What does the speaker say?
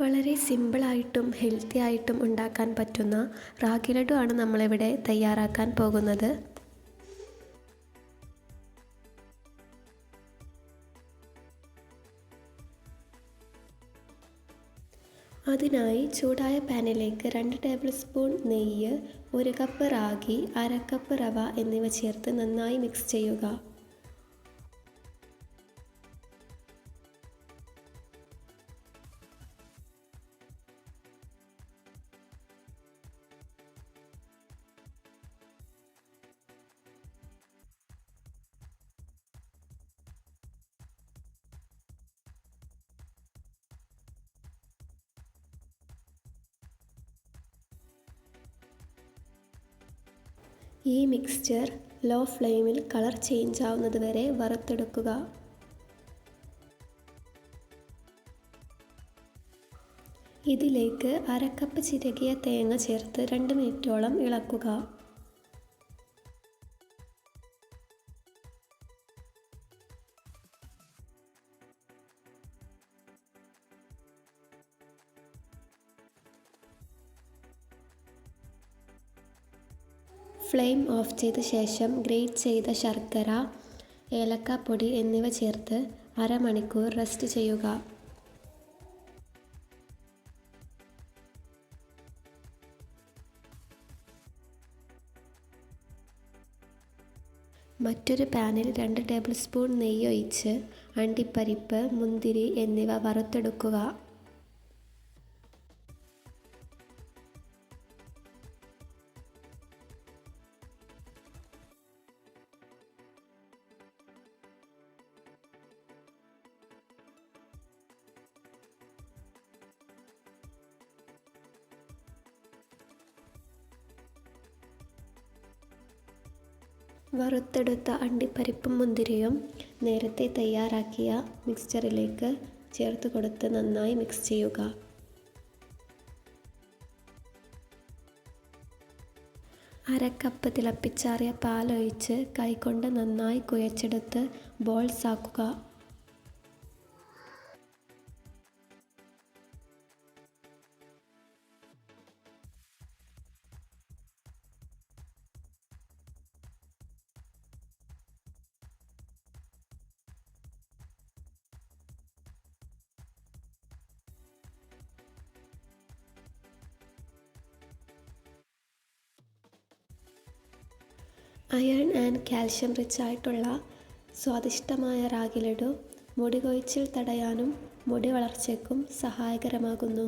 വളരെ സിമ്പിളായിട്ടും ഹെൽത്തി ആയിട്ടും ഉണ്ടാക്കാൻ പറ്റുന്ന റാഗി ലഡു ആണ് നമ്മളിവിടെ തയ്യാറാക്കാൻ പോകുന്നത്. അതിനായി ചൂടായ പാനിലേക്ക് രണ്ട് ടേബിൾ സ്പൂൺ നെയ്യ് ഒരു കപ്പ് റാഗി അര കപ്പ് റവ എന്നിവ ചേർത്ത് നന്നായി മിക്സ് ചെയ്യുക. ഈ മിക്സ്ചർ ലോ ഫ്ലെയിമിൽ കളർ ചേഞ്ച് ആവുന്നത് വരെ വറുത്തെടുക്കുക. ഇതിലേക്ക് അരക്കപ്പ് ചിരകിയ തേങ്ങ ചേർത്ത് രണ്ട് മിനിറ്റോളം ഇളക്കുക. ഫ്ലെയിം ഓഫ് ചെയ്ത ശേഷം ഗ്രേറ്റ് ചെയ്ത ശർക്കര ഏലക്കാപ്പൊടി എന്നിവ ചേർത്ത് അരമണിക്കൂർ റെസ്റ്റ് ചെയ്യുക. മറ്റൊരു പാനിൽ രണ്ട് ടേബിൾ സ്പൂൺ നെയ്യ് ഒഴിച്ച് അണ്ടിപ്പരിപ്പ് മുന്തിരി എന്നിവ വറുത്തെടുക്കുക. വറുത്തെടുത്ത അണ്ടിപ്പരിപ്പും മുന്തിരിയും നേരത്തെ തയ്യാറാക്കിയ മിക്സ്ചറിലേക്ക് ചേർത്ത് കൊടുത്ത് നന്നായി മിക്സ് ചെയ്യുക. അര കപ്പ് തിളപ്പിച്ചാറിയ പാലൊഴിച്ച് കൈകൊണ്ട് നന്നായി കുഴച്ചെടുത്ത് ബോൾസ് ആക്കുക അയൺ ആൻഡ് കാൽഷ്യം റിച്ച് ആയിട്ടുള്ള സ്വാദിഷ്ടമായ റാഗി ലഡു മുടി കൊഴിച്ചിൽ തടയാനും മുടി വളർച്ചയ്ക്കും സഹായകരമാകുന്നു.